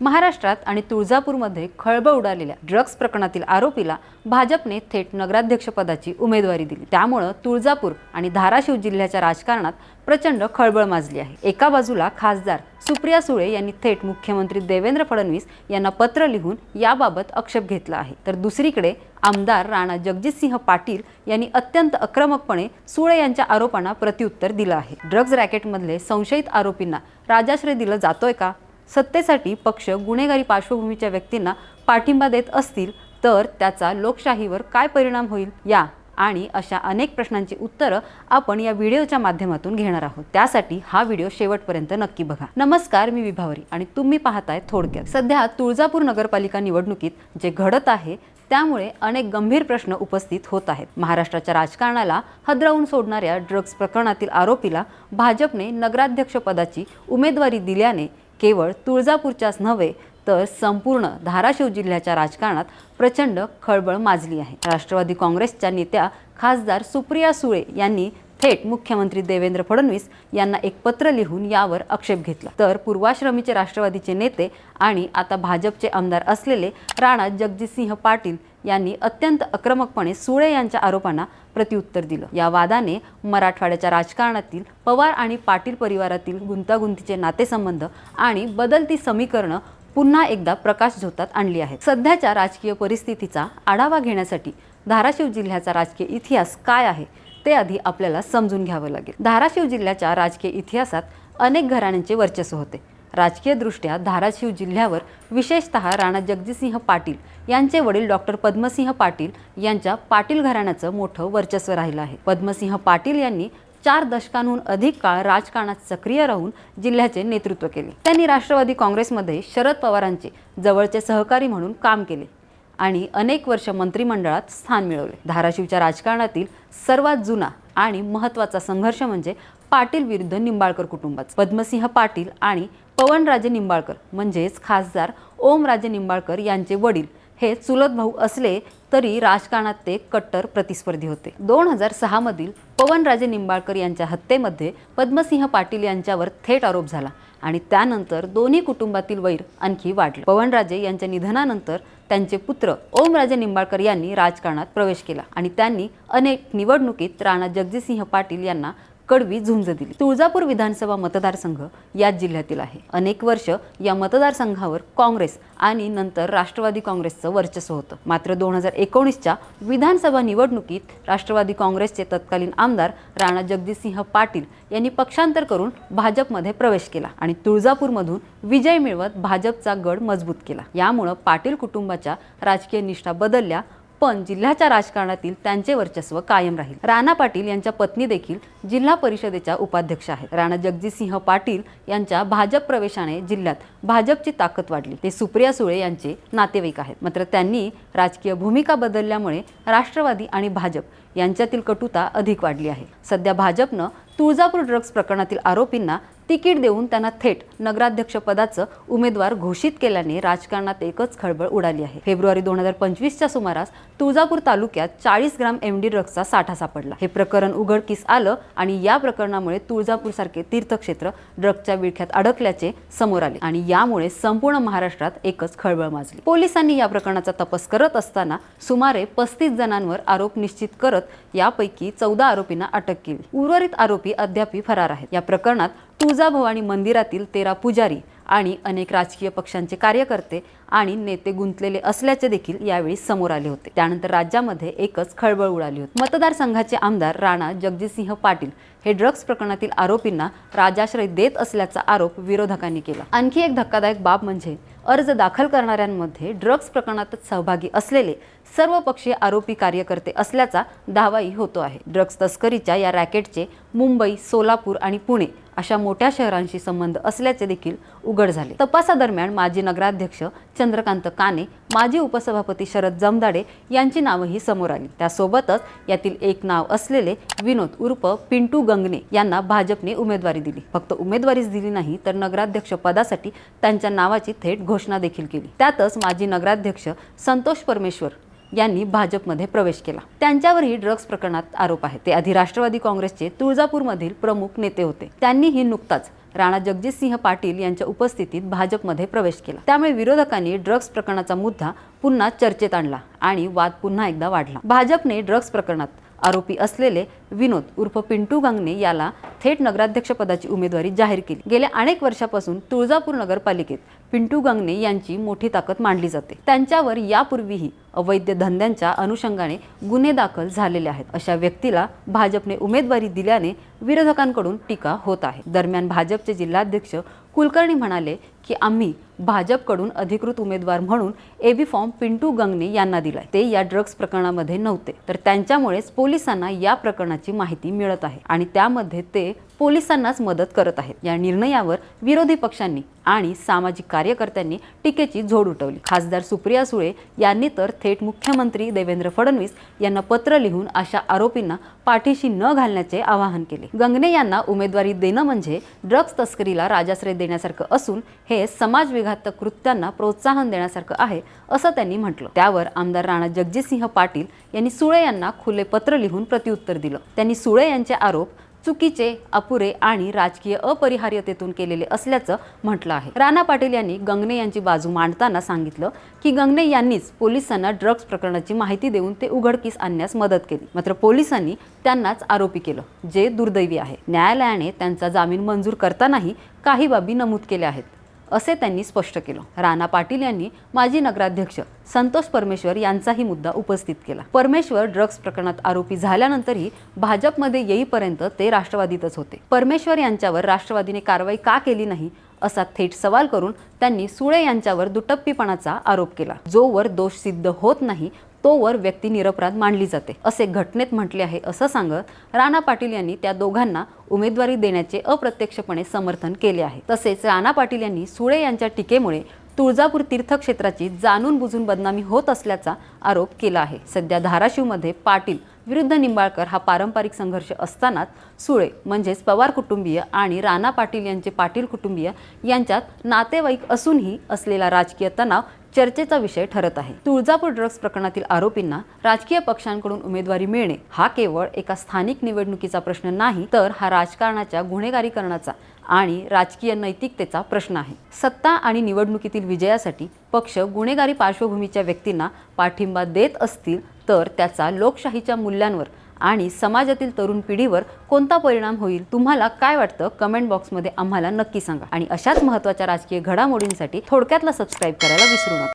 महाराष्ट्रात आणि तुळजापूरमध्ये खळबळ उडालेल्या ड्रग्ज प्रकरणातील आरोपीला भाजपने थेट नगराध्यक्षपदाची उमेदवारी दिली. त्यामुळं तुळजापूर आणि धाराशिव जिल्ह्याच्या राजकारणात प्रचंड खळबळ माजली आहे. एका बाजूला खासदार सुप्रिया सुळे यांनी थेट मुख्यमंत्री देवेंद्र फडणवीस यांना पत्र लिहून याबाबत आक्षेप घेतला आहे. तर दुसरीकडे आमदार राणा जगजितसिंह पाटील यांनी अत्यंत आक्रमकपणे सुळे यांच्या आरोपांना प्रत्युत्तर दिलं आहे. ड्रग्ज रॅकेटमधले संशयित आरोपींना राजाश्रय दिलं जातोय का? सत्तेसाठी पक्ष गुन्हेगारी पार्श्वभूमीच्या व्यक्तींना पाठिंबा देत असतील तर त्याचा लोकशाहीवर काय परिणाम होईल? या आणि अशा अनेक प्रश्नांची उत्तरं आपण या व्हिडिओच्या माध्यमातून घेणार आहोत. त्यासाठी हा व्हिडिओ शेवटपर्यंत नक्की बघा. नमस्कार मी विभावरी आणि तुम्ही पाहताय थोडक्यात. सध्या तुळजापूर नगरपालिका निवडणुकीत जे घडत आहे त्यामुळे अनेक गंभीर प्रश्न उपस्थित होत आहेत. महाराष्ट्राच्या राजकारणाला हदरावून सोडणाऱ्या ड्रग्ज प्रकरणातील आरोपीला भाजपने नगराध्यक्षपदाची उमेदवारी दिल्याने केवळ तुळजापूरच्याच नव्हे तर संपूर्ण धाराशिव जिल्ह्याच्या राजकारणात प्रचंड खळबळ माजली आहे. राष्ट्रवादी काँग्रेसच्या नेत्या खासदार सुप्रिया सुळे यांनी थेट मुख्यमंत्री देवेंद्र फडणवीस यांना एक पत्र लिहून यावर आक्षेप घेतला. तर पूर्वाश्रमीचे राष्ट्रवादीचे नेते आणि आता भाजपचे आमदार असलेले राणा जगजितसिंह पाटील यांनी अत्यंत आक्रमकपणे सुळे यांच्या आरोपांना प्रत्युत्तर दिलं. या वादाने मराठवाड्याच्या राजकारणातील पवार आणि पाटील परिवारातील गुंतागुंतीचे नातेसंबंध आणि बदलती समीकरणं पुन्हा एकदा प्रकाश झोतात आणली आहेत. सध्याच्या राजकीय परिस्थितीचा आढावा घेण्यासाठी धाराशिव जिल्ह्याचा राजकीय इतिहास काय आहे ते आधी आपल्याला समजून घ्यावं लागेल. धाराशिव जिल्ह्याच्या राजकीय इतिहासात अनेक घराण्यांचे वर्चस्व होते. राजकीयदृष्ट्या धाराशिव जिल्ह्यावर विशेषतः राणा जगजितसिंह पाटील यांचे वडील डॉक्टर पद्मसिंह पाटील यांच्या पाटील घराण्याचं मोठं वर्चस्व राहिलं आहे. पद्मसिंह पाटील यांनी चार दशकांहून अधिक काळ राजकारणात सक्रिय राहून जिल्ह्याचे नेतृत्व केले. त्यांनी राष्ट्रवादी काँग्रेसमध्ये शरद पवारांचे जवळचे सहकारी म्हणून काम केले आणि अनेक वर्ष मंत्रिमंडळात स्थान मिळवले. धाराशिवच्या राजकारणातील सर्वात जुना आणि महत्त्वाचा संघर्ष म्हणजे पाटील विरुद्ध निंबाळकर कुटुंबाचं. पद्मसिंह पाटील आणि पवनराजे निंबाळकर म्हणजेच खासदार ओमराजे निंबाळकर यांचे वडील हे चुलत भाऊ असले तरी राजकारणात ते कट्टर प्रतिस्पर्धी होते. दोन हजार सहामधील पवनराजे निंबाळकर यांच्या हत्येमध्ये पद्मसिंह पाटील यांच्यावर थेट आरोप झाला आणि त्यानंतर दोन्ही कुटुंबातील वैर आणखी वाढलं. पवनराजे यांच्या निधनानंतर त्यांचे पुत्र ओमराजे निंबाळकर यांनी राजकारणात प्रवेश केला आणि त्यांनी अनेक निवडणुकीत राणा जगजितसिंह पाटील यांना कडवी झुंज दिली. तुळजापूर विधानसभा मतदारसंघ याच जिल्ह्यातील आहे. अनेक वर्ष या मतदारसंघावर काँग्रेस आणि नंतर राष्ट्रवादी काँग्रेसचं वर्चस्व होतं. मात्र दोन हजार एकोणीसच्या विधानसभा निवडणुकीत राष्ट्रवादी काँग्रेसचे तत्कालीन आमदार राणा जगजितसिंह पाटील यांनी पक्षांतर करून भाजपमध्ये प्रवेश केला आणि तुळजापूरमधून विजय मिळवत भाजपचा गड मजबूत केला. यामुळं पाटील कुटुंबाच्या राजकीय निष्ठा बदलल्या पण जिल्ह्याच्या राजकारणातील त्यांचे वर्चस्व कायम राहील. राणा पाटील यांच्या पत्नी देखील जिल्हा परिषदेच्या उपाध्यक्ष आहेत. राणा जगजितसिंह पाटील यांच्या भाजप प्रवेशाने जिल्ह्यात भाजपची ताकद वाढली. ते सुप्रिया सुळे यांचे नातेवाईक आहेत. मात्र त्यांनी राजकीय भूमिका बदलल्यामुळे राष्ट्रवादी आणि भाजप यांच्यातील कटुता अधिक वाढली आहे. सध्या भाजपनं तुळजापूर ड्रग्ज प्रकरणातील आरोपींना तिकीट देऊन त्यांना थेट नगराध्यक्षपदाचं उमेदवार घोषित केल्याने राजकारणात एकच खळबळ उडाली आहे. फेब्रुवारी दोन हजार पंचवीसच्या सुमारास तुळजापूर तालुक्यात चाळीस ग्राम एम डी ड्रग्जचा साठा सापडला. हे प्रकरण उघडकीस आलं आणि या प्रकरणामुळे तुळजापूर सारखे तीर्थक्षेत्र ड्रग्जच्या विळख्यात अडकल्याचे समोर आले आणि यामुळे संपूर्ण महाराष्ट्रात एकच खळबळ माजली. पोलिसांनी या प्रकरणाचा तपास करत असताना सुमारे पस्तीस जणांवर आरोप निश्चित करत यापैकी चौदा आरोपींना अटक केली. उर्वरित आरोपी अद्यापही फरार आहेत. या प्रकरणात तुळजाभवानी मंदिरातील तेरा पुजारी आणि अनेक राजकीय पक्षांचे कार्यकर्ते आणि नेते गुंतलेले असल्याचे देखील यावेळी समोर आले होते. त्यानंतर राज्यामध्ये एकच खळबळ उडाली होती. मतदारसंघाचे आमदार राणा जगजितसिंह पाटील हे ड्रग्ज प्रकरणातील आरोपींना राजाश्रय देत असल्याचा आरोप विरोधकांनी केला. आणखी एक धक्कादायक बाब म्हणजे अर्ज दाखल करणाऱ्यांमध्ये ड्रग्ज प्रकरणातच सहभागी असलेले सर्व पक्षीय आरोपी कार्यकर्ते असल्याचा दावाही होतो आहे. ड्रग्ज तस्करीच्या या रॅकेटचे मुंबई सोलापूर आणि पुणे अशा मोठ्या शहरांशी संबंध असल्याचे देखील उघड झाले. तपासादरम्यान माजी नगराध्यक्ष चंद्रकांत काने माजी उपसभापती शरद जमदाडे यांची नावंही समोर आली. त्यासोबतच यातील एक नाव असलेले विनोद उर्फ पिंटू गंगणे यांना भाजपने उमेदवारी दिली. फक्त उमेदवारीच दिली नाही तर नगराध्यक्ष पदासाठी त्यांच्या नावाची थेट घोषणा देखील केली. त्यातच माजी नगराध्यक्ष संतोष परमेश्वर यांनी भाजपमध्ये प्रवेश केला. त्यांच्यावरही ड्रग्ज प्रकरणात आरोप आहे ते आधी राष्ट्रवादी काँग्रेसचे तुळजापूरमधील प्रमुख नेते होते. त्यांनीही नुकताच राणा जगजितसिंह पाटील यांच्या उपस्थितीत भाजपमध्ये प्रवेश केला. त्यामुळे विरोधकांनी ड्रग्ज प्रकरणाचा मुद्दा पुन्हा चर्चेत आणला आणि वाद पुन्हा एकदा वाढला. भाजपने ड्रग्ज प्रकरणात आरोपी असलेले विनोद उर्फ पिंटू गांगणे याला थेट नगराध्यक्षपदाची उमेदवारी जाहीर केली. गेल्या अनेक वर्षापासून तुळजापूर नगरपालिकेत पिंटू गंगने यांची मोठी ताकद मांडली जाते. त्यांच्यावर यापूर्वीही अवैध धंद्यांच्या अनुषंगाने गुन्हे दाखल झालेले आहेत. अशा व्यक्तीला भाजपने उमेदवारी दिल्याने विरोधकांकडून टीका होत आहे. दरम्यान भाजपचे जिल्हाध्यक्ष कुलकर्णी म्हणाले की आम्ही भाजपकडून अधिकृत उमेदवार म्हणून एबी फॉर्म पिंटू गंगने यांना दिलाय. ते या ड्रग्ज प्रकरणामध्ये नव्हते. तर त्यांच्यामुळेच पोलिसांना या प्रकरणाची माहिती मिळत आहे आणि त्यामध्ये ते पोलिसांनाच मदत करत आहेत. या निर्णयावर विरोधी पक्षांनी आणि सामाजिक कार्यकर्त्यांनी टीकेची झोड उठवली. खासदार सुप्रिया सुळे यांनी तर थेट मुख्यमंत्री देवेंद्र फडणवीस यांना पत्र लिहून अशा आरोपींना पाठीशी न घालण्याचे आवाहन केले. गंगणे यांना उमेदवारी देणं म्हणजे ड्रग्ज तस्करीला राजाश्रय देण्यासारखं असून हे समाजविघातक कृत्यांना प्रोत्साहन देण्यासारखं आहे असं त्यांनी म्हटलं. त्यावर आमदार राणा जगजितसिंह पाटील यांनी सुळे यांना खुले पत्र लिहून प्रत्युत्तर दिलं. त्यांनी सुळे यांचे आरोप चुकीचे अपुरे आणि राजकीय अपरिहार्यतेतून केलेले असल्याचं म्हटलं आहे. राणा पाटील यांनी गंगणे यांची बाजू मांडताना सांगितलं की गंगणे यांनीच पोलिसांना ड्रग्ज प्रकरणाची माहिती देऊन ते उघडकीस आणण्यास मदत केली. मात्र पोलिसांनी त्यांनाच आरोपी केलं जे दुर्दैवी आहे. न्यायालयाने त्यांचा जामीन मंजूर करतानाही काही बाबी नमूद केल्या आहेत. असे त्यांनी स्पष्ट केलं. राणा पाटील यांनी माजी नगराध्यक्ष संतोष परमेश्वर यांचाही मुद्दा उपस्थित केला. परमेश्वर ड्रग्ज प्रकरणात आरोपी झाल्यानंतरही भाजपमध्ये येईपर्यंत ते राष्ट्रवादीतच होते. परमेश्वर यांच्यावर राष्ट्रवादीने कारवाई का केली नाही असा थेट सवाल करून त्यांनी सुळे यांच्यावर दुटप्पीपणाचा आरोप केला. जोवर दोष सिद्ध होत नाही तोवर व्यक्ती निरपराध मानली जाते. असे घटनेत म्हटले आहे असं सांगत राणा पाटील यांनी त्या दोघांना उमेदवारी देण्याचे अप्रत्यक्षपणे समर्थन केले आहे. तसेच राणा पाटील यांनी सुळे यांच्या टीकेमुळे तुळजापूर तीर्थक्षेत्राची जाणून बुजून बदनामी होत असल्याचा आरोप केला आहे. सध्या धाराशिवमध्ये पाटील विरुद्ध निंबाळकर हा पारंपरिक संघर्ष असतानाच सुळे म्हणजेच पवार कुटुंबीय आणि राणा पाटील यांचे पाटील कुटुंबीय यांच्यात नातेवाईक असूनही असलेला राजकीय तणाव चर्चेचा विषय ठरत आहे. तुळजापूर ड्रग्ज प्रकरणातील आरोपींना राजकीय पक्षांकडून उमेदवारी मिळणे हा केवळ एका स्थानिक निवडणुकीचा प्रश्न नाही तर हा राजकारणाच्या गुन्हेगारीकरणाचा आणि राजकीय नैतिकतेचा प्रश्न आहे. सत्ता आणि निवडणुकीतील विजयासाठी पक्ष गुन्हेगारी पार्श्वभूमीच्या व्यक्तींना पाठिंबा देत असतील तर त्याचा लोकशाहीच्या मूल्यांवर आणि समाजातील तरुण पिढीवर कोणता परिणाम होईल तुम्हाला काय वाटतं? कमेंट बॉक्समध्ये आम्हाला नक्की सांगा. आणि अशाच महत्त्वाच्या राजकीय घडामोडींसाठी थोडक्यातला सबस्क्राईब करायला विसरू नका.